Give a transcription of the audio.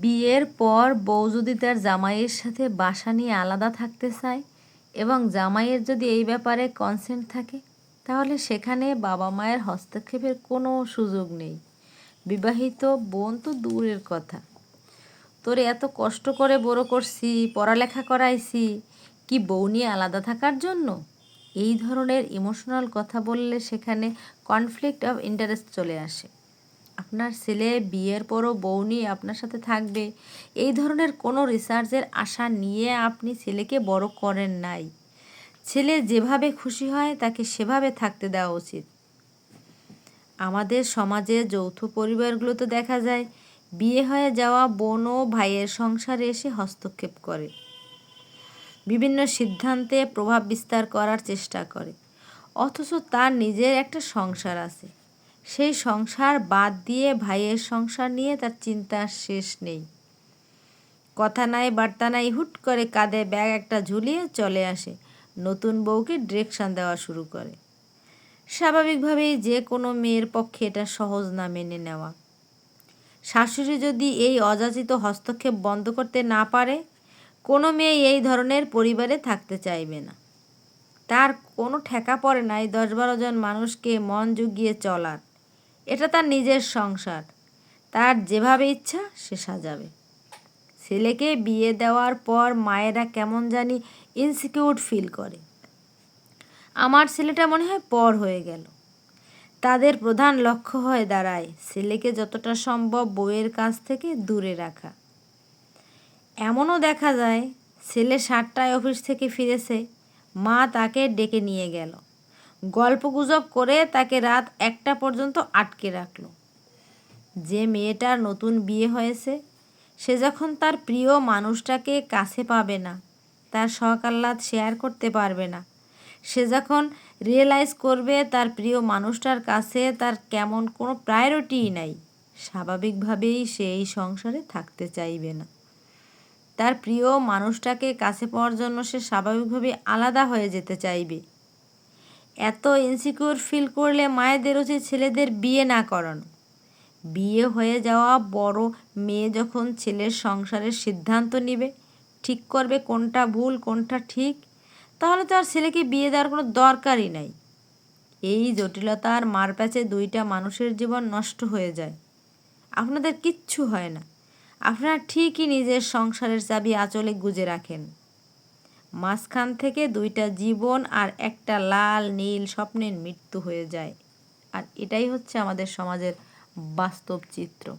বিয়ের পর বউ যদি তার জামাইয়ের সাথে বাসা নিয়ে আলাদা থাকতে চায় এবং জামাইয়ের যদি এই ব্যাপারে কনসেন্ট থাকে, তাহলে সেখানে বাবা মায়ের হস্তক্ষেপের কোনো সুযোগ নেই। বিবাহিত বোন তো দূরের কথা। তোরে এত কষ্ট করে বড় করছি, পড়ালেখা করাইছি, কি বউ নিয়ে আলাদা থাকার জন্য? এই ধরনের ইমোশনাল কথা বললে সেখানে কনফ্লিক্ট অফ ইন্টারেস্ট চলে আসে। আপনার ছেলে বিয়ের পরও বউ নিয়ে আপনার সাথে থাকবে। এই ধরনের কোনো রিসার্চের আশা নিয়ে আপনি ছেলেকে বড় করেন নাই। ছেলে যেভাবে খুশি হয়, তাকে সেভাবে থাকতে দেওয়া উচিত। আমাদের সমাজে যৌথ পরিবারগুলোতে দেখা যায়, বিয়ে হয়ে যাওয়া বোন ও ভাইয়ের সংসারে এসে হস্তক্ষেপ করে। বিভিন্ন সিদ্ধান্তে প্রভাব বিস্তার করার চেষ্টা করে। অথচ তার নিজের একটা সংসার আছে। সেই সংসার বাদ দিয়ে ভাইয়ের সংসার নিয়ে তার চিন্তার শেষ নেই। কথা নাই, বার্তা নাই, হুট করে কাঁধে ব্যাগ একটা ঝুলিয়ে চলে আসে। নতুন বউকে ডিরেকশন দেওয়া শুরু করে। স্বাভাবিকভাবেই যে কোনো মেয়ের পক্ষে এটা সহজ না মেনে নেওয়া। শাশুড়ি যদি এই অযাচিত হস্তক্ষেপ বন্ধ করতে না পারে, কোনো মেয়ে এই ধরনের পরিবারে থাকতে চাইবে না। তার কোনো ঠেকা পড়ে নাই দশ বারো জন মানুষকে মন জুগিয়ে চলার। এটা তার নিজের সংসার। তার যেভাবে ইচ্ছা সে সাজাবে। ছেলেকে বিয়ে দেওয়ার পর মায়েরা কেমন জানি ইনসিকিউর ফিল করে। আমার ছেলেটা মনে হয় পর হয়ে গেল। তাদের প্রধান লক্ষ্য হয়ে দাঁড়ায় ছেলেকে যতটা সম্ভব বউয়ের কাছ থেকে দূরে রাখা। এমনও দেখা যায় ছেলে সাতটায় অফিস থেকে ফিরেছে, মা তাকে ডেকে নিয়ে গেল। গল্পগুজব করে তাকে রাত একটা পর্যন্ত আটকে রাখল। যে মেয়েটার নতুন বিয়ে হয়েছে, সে যখন তার প্রিয় মানুষটাকে কাছে পাবে না, তার শখ শেয়ার করতে পারবে না, সে যখন রিয়েলাইজ করবে তার প্রিয় মানুষটার কাছে তার কেমন কোনো প্রায়োরিটিই নাই, স্বাভাবিকভাবেই সে এই সংসারে থাকতে চাইবে না। তার প্রিয় মানুষটাকে কাছে পাওয়ার জন্য সে স্বাভাবিকভাবে আলাদা হয়ে যেতে চাইবে। এত ইনসিকিউর ফিল করলে মায়েদের উচিত ছেলেদের বিয়ে না করানো। বিয়ে হয়ে যাওয়া বড় মেয়ে যখন ছেলের সংসারের সিদ্ধান্ত নিবে, ঠিক করবে কোনটা ভুল, কোনটা ঠিক, তাহলে তো আর ছেলেকে বিয়ে দেওয়ার কোনো দরকারই নাই। এই জটিলতার মারপ্যাচে দুইটা মানুষের জীবন নষ্ট হয়ে যায়। আপনাদের কিচ্ছু হয় না। আপনারা ঠিকই নিজের সংসারের চাবি আঁচলে গুজে রাখেন। মাঝখান থেকে দুইটা জীবন আর একটা লাল, নীল স্বপ্নের মৃত্যু হয়ে যায়। আর এটাই হচ্ছে আমাদের সমাজের বাস্তব চিত্র।